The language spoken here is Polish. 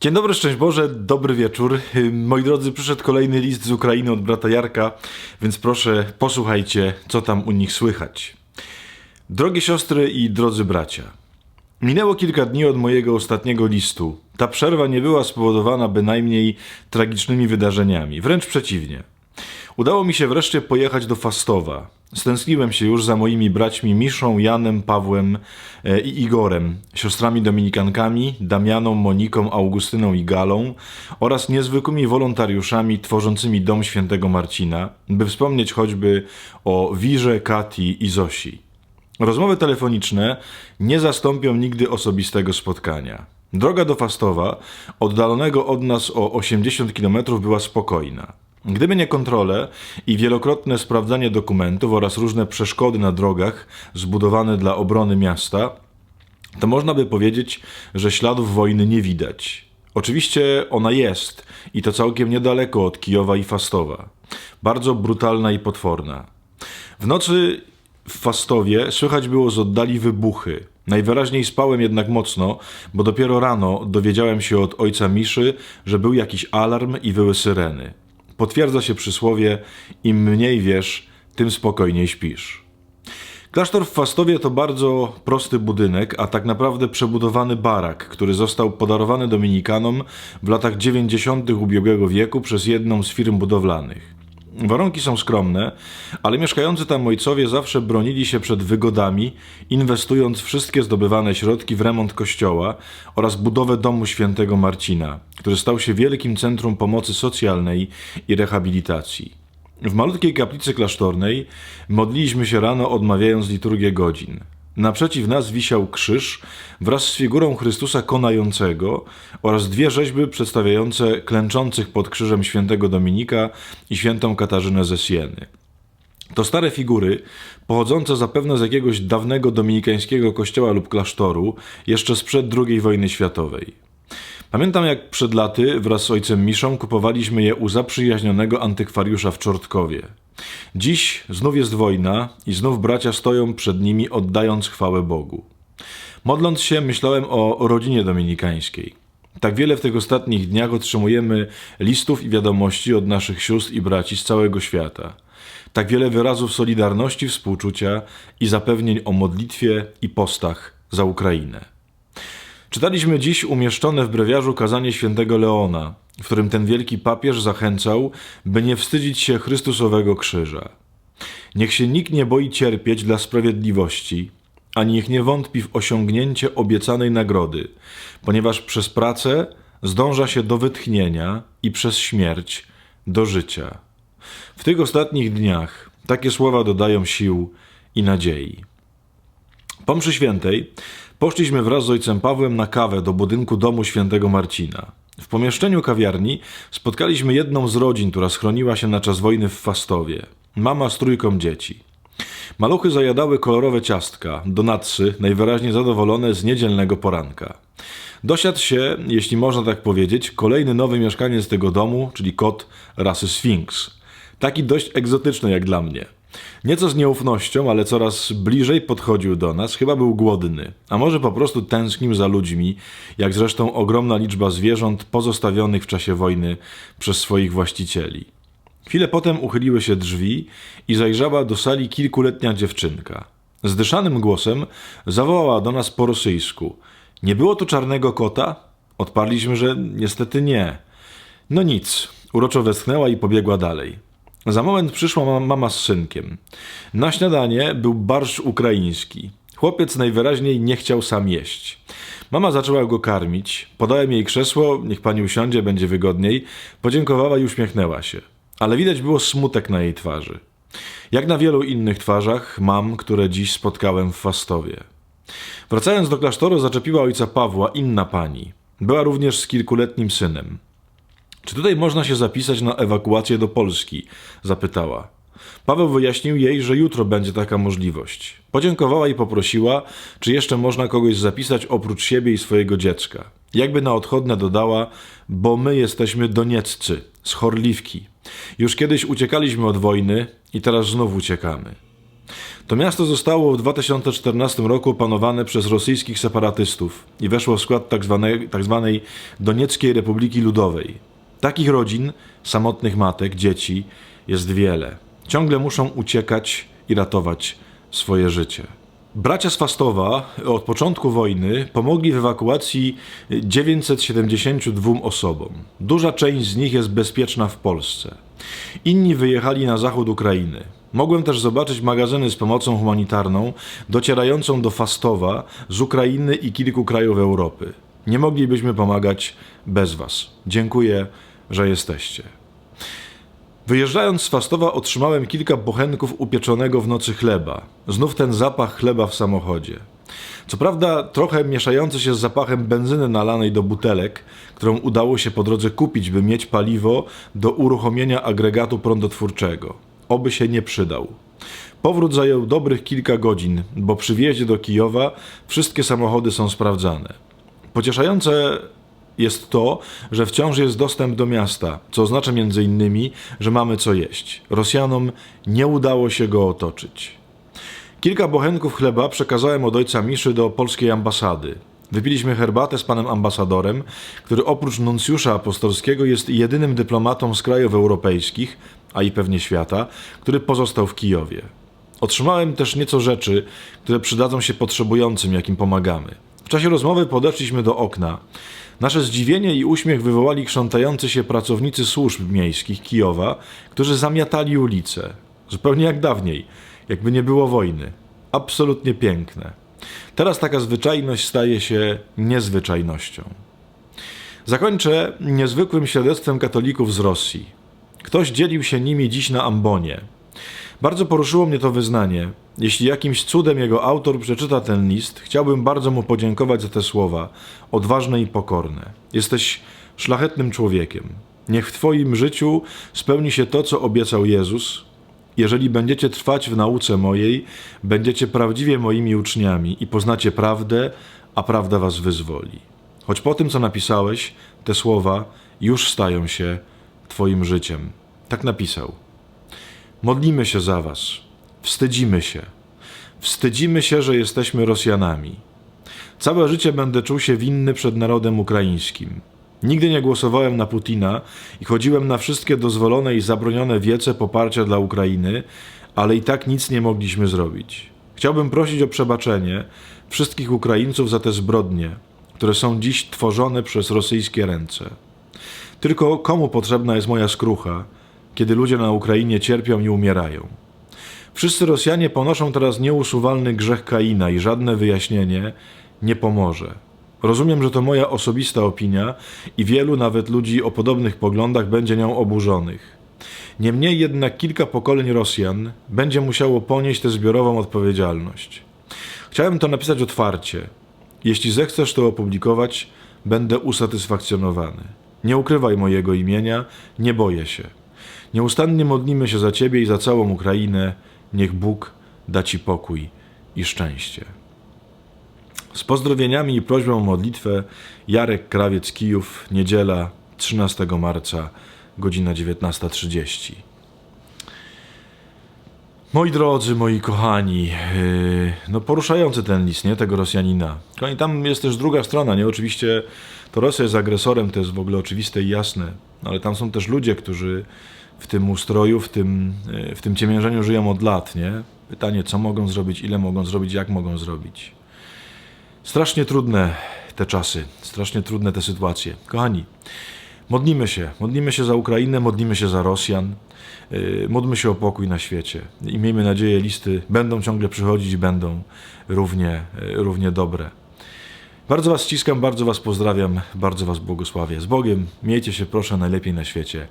Dzień dobry, szczęść Boże, dobry wieczór. Moi drodzy, przyszedł kolejny list z Ukrainy od brata Jarka, więc proszę posłuchajcie, co tam u nich słychać. Drogie siostry i drodzy bracia, minęło kilka dni od mojego ostatniego listu. Ta przerwa nie była spowodowana bynajmniej tragicznymi wydarzeniami, wręcz przeciwnie. Udało mi się wreszcie pojechać do Fastowa. Stęskniłem się już za moimi braćmi Miszą, Janem, Pawłem e, i Igorem, siostrami dominikankami, Damianą, Moniką, Augustyną i Galą oraz niezwykłymi wolontariuszami tworzącymi Dom Świętego Marcina, by wspomnieć choćby o Wirze, Kati i Zosi. Rozmowy telefoniczne nie zastąpią nigdy osobistego spotkania. Droga do Fastowa, oddalonego od nas o 80 km, była spokojna. Gdyby nie kontrole i wielokrotne sprawdzanie dokumentów oraz różne przeszkody na drogach zbudowane dla obrony miasta, to można by powiedzieć, że śladów wojny nie widać. Oczywiście ona jest i to całkiem niedaleko od Kijowa i Fastowa. Bardzo brutalna i potworna. W nocy w Fastowie słychać było z oddali wybuchy. Najwyraźniej spałem jednak mocno, bo dopiero rano dowiedziałem się od ojca Miszy, że był jakiś alarm i wyły syreny. Potwierdza się przysłowie: im mniej wiesz, tym spokojniej śpisz. Klasztor w Fastowie to bardzo prosty budynek, a tak naprawdę przebudowany barak, który został podarowany dominikanom w latach 90. ubiegłego wieku przez jedną z firm budowlanych. Warunki są skromne, ale mieszkający tam ojcowie zawsze bronili się przed wygodami, inwestując wszystkie zdobywane środki w remont kościoła oraz budowę domu świętego Marcina, który stał się wielkim centrum pomocy socjalnej i rehabilitacji. W malutkiej kaplicy klasztornej modliliśmy się rano, odmawiając liturgię godzin. Naprzeciw nas wisiał krzyż wraz z figurą Chrystusa konającego oraz dwie rzeźby przedstawiające klęczących pod krzyżem świętego Dominika i świętą Katarzynę ze Sieny. To stare figury, pochodzące zapewne z jakiegoś dawnego dominikańskiego kościoła lub klasztoru, jeszcze sprzed II wojny światowej. Pamiętam, jak przed laty wraz z ojcem Miszą kupowaliśmy je u zaprzyjaźnionego antykwariusza w Czortkowie. Dziś znów jest wojna i znów bracia stoją przed nimi, oddając chwałę Bogu. Modląc się, myślałem o rodzinie dominikańskiej. Tak wiele w tych ostatnich dniach otrzymujemy listów i wiadomości od naszych sióstr i braci z całego świata. Tak wiele wyrazów solidarności, współczucia i zapewnień o modlitwie i postach za Ukrainę. Czytaliśmy dziś umieszczone w brewiarzu kazanie świętego Leona, w którym ten wielki papież zachęcał, by nie wstydzić się Chrystusowego krzyża. Niech się nikt nie boi cierpieć dla sprawiedliwości, ani niech nie wątpi w osiągnięcie obiecanej nagrody, ponieważ przez pracę zdąża się do wytchnienia i przez śmierć do życia. W tych ostatnich dniach takie słowa dodają sił i nadziei. Po mszy świętej Poszliśmy wraz z ojcem Pawłem na kawę do budynku domu świętego Marcina. W pomieszczeniu kawiarni spotkaliśmy jedną z rodzin, która schroniła się na czas wojny w Fastowie. Mama z trójką dzieci. Maluchy zajadały kolorowe ciastka, donatsy, najwyraźniej zadowolone z niedzielnego poranka. Dosiadł się, jeśli można tak powiedzieć, kolejny nowy mieszkaniec tego domu, czyli kot rasy Sphinx. Taki dość egzotyczny jak dla mnie. Nieco z nieufnością, ale coraz bliżej podchodził do nas, chyba był głodny, a może po prostu tęsknił za ludźmi, jak zresztą ogromna liczba zwierząt pozostawionych w czasie wojny przez swoich właścicieli. Chwilę potem uchyliły się drzwi i zajrzała do sali kilkuletnia dziewczynka. Zdyszanym głosem zawołała do nas po rosyjsku. Nie było tu czarnego kota? Odparliśmy, że niestety nie. No nic, uroczo westchnęła i pobiegła dalej. Za moment przyszła mama z synkiem. Na śniadanie był barszcz ukraiński. Chłopiec najwyraźniej nie chciał sam jeść. Mama zaczęła go karmić, podałem jej krzesło, niech pani usiądzie, będzie wygodniej, podziękowała i uśmiechnęła się. Ale widać było smutek na jej twarzy. Jak na wielu innych twarzach mam, które dziś spotkałem w Fastowie. Wracając do klasztoru, zaczepiła ojca Pawła inna pani. Była również z kilkuletnim synem. Czy tutaj można się zapisać na ewakuację do Polski? zapytała. Paweł wyjaśnił jej, że jutro będzie taka możliwość. Podziękowała i poprosiła, czy jeszcze można kogoś zapisać oprócz siebie i swojego dziecka. Jakby na odchodne dodała, bo my jesteśmy donieccy, z Chorliwki. Już kiedyś uciekaliśmy od wojny i teraz znów uciekamy. To miasto zostało w 2014 roku opanowane przez rosyjskich separatystów i weszło w skład tzw. tzw. Donieckiej Republiki Ludowej. Takich rodzin, samotnych matek, dzieci jest wiele. Ciągle muszą uciekać i ratować swoje życie. Bracia z Fastowa od początku wojny pomogli w ewakuacji 972 osobom. Duża część z nich jest bezpieczna w Polsce. Inni wyjechali na zachód Ukrainy. Mogłem też zobaczyć magazyny z pomocą humanitarną docierającą do Fastowa z Ukrainy i kilku krajów Europy. Nie moglibyśmy pomagać bez Was. Dziękuję, że jesteście. Wyjeżdżając z Fastowa otrzymałem kilka bochenków upieczonego w nocy chleba. Znów ten zapach chleba w samochodzie. Co prawda trochę mieszający się z zapachem benzyny nalanej do butelek, którą udało się po drodze kupić, by mieć paliwo do uruchomienia agregatu prądotwórczego. Oby się nie przydał. Powrót zajął dobrych kilka godzin, bo przy wjeździe do Kijowa wszystkie samochody są sprawdzane. Pocieszające jest to, że wciąż jest dostęp do miasta, co oznacza między innymi, że mamy co jeść. Rosjanom nie udało się go otoczyć. Kilka bochenków chleba przekazałem od ojca Miszy do polskiej ambasady. Wypiliśmy herbatę z panem ambasadorem, który oprócz nuncjusza apostolskiego jest jedynym dyplomatą z krajów europejskich, a i pewnie świata, który pozostał w Kijowie. Otrzymałem też nieco rzeczy, które przydadzą się potrzebującym, jakim pomagamy. W czasie rozmowy podeszliśmy do okna. Nasze zdziwienie i uśmiech wywołali krzątający się pracownicy służb miejskich Kijowa, którzy zamiatali ulice. Zupełnie jak dawniej, jakby nie było wojny. Absolutnie piękne. Teraz taka zwyczajność staje się niezwyczajnością. Zakończę niezwykłym świadectwem katolików z Rosji. Ktoś dzielił się nimi dziś na ambonie. Bardzo poruszyło mnie to wyznanie. Jeśli jakimś cudem jego autor przeczyta ten list, chciałbym bardzo mu podziękować za te słowa, odważne i pokorne. Jesteś szlachetnym człowiekiem. Niech w Twoim życiu spełni się to, co obiecał Jezus. Jeżeli będziecie trwać w nauce mojej, będziecie prawdziwie moimi uczniami i poznacie prawdę, a prawda Was wyzwoli. Choć po tym, co napisałeś, te słowa już stają się Twoim życiem. Tak napisał. Modlimy się za Was. Wstydzimy się. Wstydzimy się, że jesteśmy Rosjanami. Całe życie będę czuł się winny przed narodem ukraińskim. Nigdy nie głosowałem na Putina i chodziłem na wszystkie dozwolone i zabronione wiece poparcia dla Ukrainy, ale i tak nic nie mogliśmy zrobić. Chciałbym prosić o przebaczenie wszystkich Ukraińców za te zbrodnie, które są dziś tworzone przez rosyjskie ręce. Tylko komu potrzebna jest moja skrucha, kiedy ludzie na Ukrainie cierpią i umierają? Wszyscy Rosjanie ponoszą teraz nieusuwalny grzech Kaina i żadne wyjaśnienie nie pomoże. Rozumiem, że to moja osobista opinia i wielu nawet ludzi o podobnych poglądach będzie nią oburzonych. Niemniej jednak kilka pokoleń Rosjan będzie musiało ponieść tę zbiorową odpowiedzialność. Chciałem to napisać otwarcie. Jeśli zechcesz to opublikować, będę usatysfakcjonowany. Nie ukrywaj mojego imienia, nie boję się. Nieustannie modlimy się za Ciebie i za całą Ukrainę. Niech Bóg da Ci pokój i szczęście. Z pozdrowieniami i prośbą o modlitwę Jarek Krawiec Kijów, niedziela 13 marca, godzina 19.30. Moi drodzy, moi kochani, yy, no poruszający ten list, nie, tego Rosjanina. Kochani, tam jest też druga strona, nie, oczywiście to Rosja jest agresorem, to jest w ogóle oczywiste i jasne, ale tam są też ludzie, którzy w tym ustroju, w tym, yy, w tym ciemiężeniu żyją od lat, nie. Pytanie, co mogą zrobić, ile mogą zrobić, jak mogą zrobić. Strasznie trudne te czasy, strasznie trudne te sytuacje. Kochani, modlimy się, modlimy się za Ukrainę, modlimy się za Rosjan, yy, módlmy się o pokój na świecie i miejmy nadzieję, listy będą ciągle przychodzić i będą równie, yy, równie dobre. Bardzo Was ściskam, bardzo Was pozdrawiam, bardzo Was błogosławię. Z Bogiem, miejcie się proszę najlepiej na świecie.